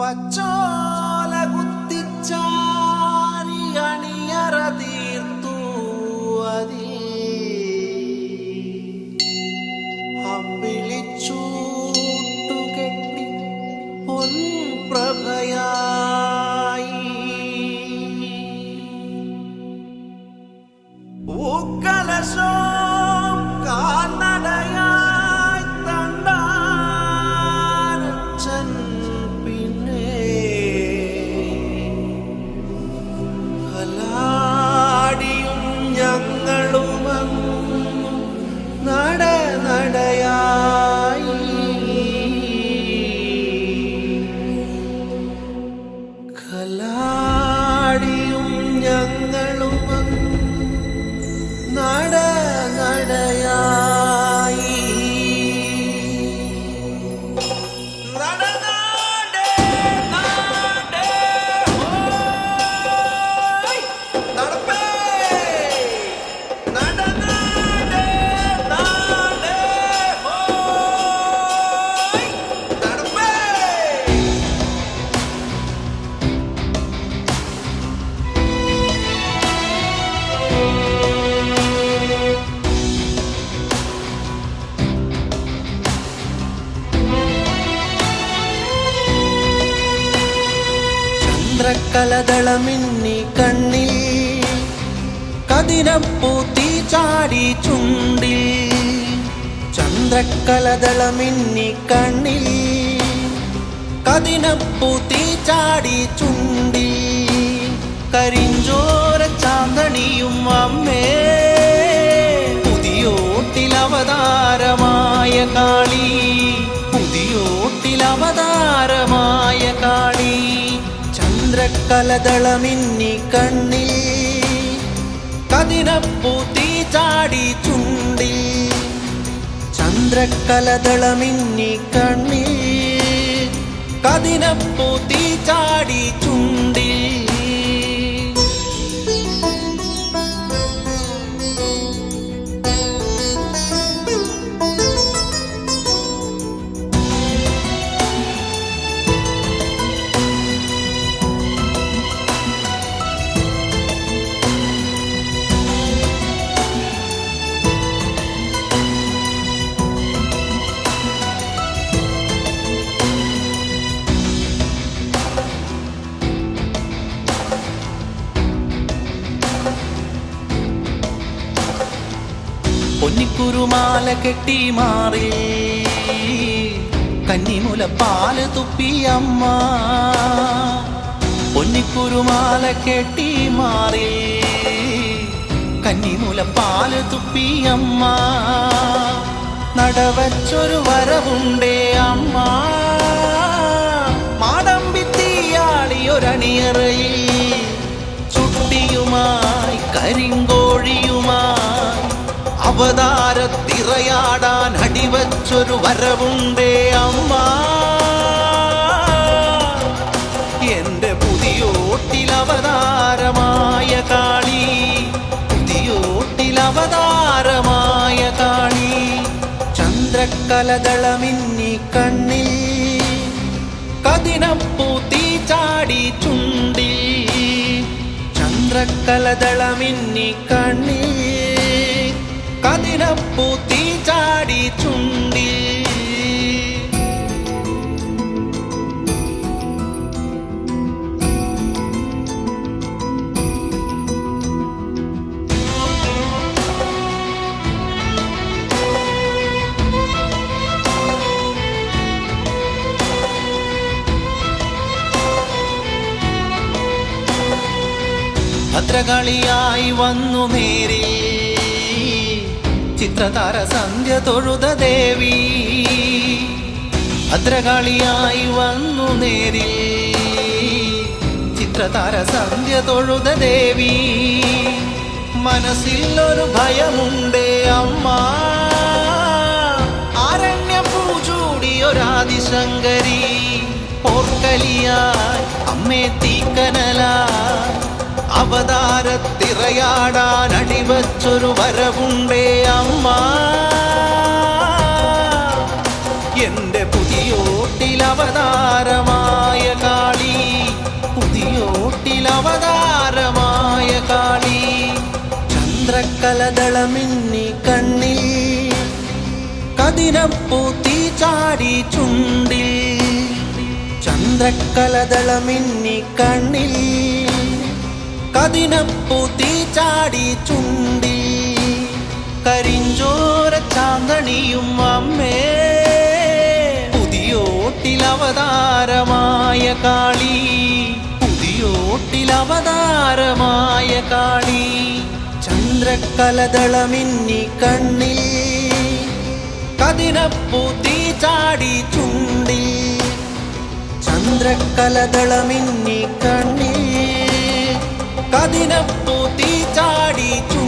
പച്ചോല കുത്തിച്ചാരി അണിയറ തീർത്തു അതിൽ അമ്പിളിച്ചൂട്ടുകെട്ടി പൊൻപ്രഭയായി പൂക്കലശോം ചന്ദ്രക്കലതളമിന്നി കണ്ണിൽ. കതിരപ്പൂത്തി ചാടി ചുണ്ടിൽ. ചന്ദ്രക്കലതളമിന്നി കണ്ണിൽ. കതിനപ്പൂത്തി ചാടി ചുണ്ടിൽ. കരിഞ്ചോര ചാന്തണിയും അമ്മേ. ചന്ദ്രക്കലതളമിന്നി കണ്ണിൽ തീ ചാടി ചുണ്ടിൽ ചന്ദ്രക്കലതളമിന്നി കണ്ണിൽ തീ ചാടി ചുണ്ടിൽ. പൊന്നിക്കുരുമാല കെട്ടി മാറി. കന്നിമുല പാൽ തുപ്പി അമ്മ. പൊന്നിക്കുറുമാല കെട്ടി മാറി. കന്നിമുലപ്പാൽ തുപ്പിയമ്മ നടവച്ചൊരു വരവുണ്ടേ അമ്മ. മാടമ്പിത്തിയാളിയൊരണിയറയിൽ ചുട്ടിയുമായി കരിങ്കോഴിയുമായി അവതാരത്തിറയാടാൻ അടിവച്ചൊരു വരവുണ്ടേ അമ്മ. എന്റെ അവതാരമായ കാളി പുതിയോട്ടിൽ അവതാരമായ കാളി ചന്ദ്രക്കലകളമിന്നി കണ്ണിൽ കതിനപ്പൂത്തി ചാടി ചുണ്ടിൽ. ചന്ദ്രക്കലതളമിന്നി കണ്ണിൽ കതിനപ്പൂത്തി ചാടി ചുണ്ടിൽ. ഭദ്രകാളിയായി വന്നു നേരി ചിത്രതാര സന്ധ്യ തൊഴുത ദേവി. ഭദ്രകാളിയായി വന്നു നേരി ചിത്രതാര സന്ധ്യ തൊഴുത ദേവി. മനസ്സിൽ ഒരു ഭയമുണ്ടേ അമ്മ. ആരണ്യ പൂചൂടിയൊരാദിശങ്കരി പോർക്കലിയായി അമ്മേ തീക്കനലായി. പുകയാടാൻ അടിവച്ചൊരു വരവുണ്ടേ അമ്മ. എന്റെ പുതിയോട്ടിലവതാരമായ കാളി പുതിയോട്ടിലവതാരമായ കാളി. ചന്ദ്രക്കലതളമിന്നി കണ്ണിൽ കതിരപ്പൂത്തി ചാടി ചുണ്ടിൽ. ചന്ദ്രക്കലതളമിന്നി കണ്ണിൽ കതിനപ്പൂത്തി ചാടി ചുണ്ടി കരിഞ്ചോര ചാന്തണിയും അമ്മേ. പുതിയോട്ടിലവതാരമായ കാളി. പുതിയോട്ടിലവതാരമായ കാളി. ചന്ദ്രക്കലതളമിന്നി കണ്ണിൽ കതിനപ്പൂത്തി ചാടി ചുണ്ടിൽ ചന്ദ്രക്കലതളമിന്നി കണ്ണിൽ കതിനപ്പൂത്തി ചാടി ചുണ്ടിൽ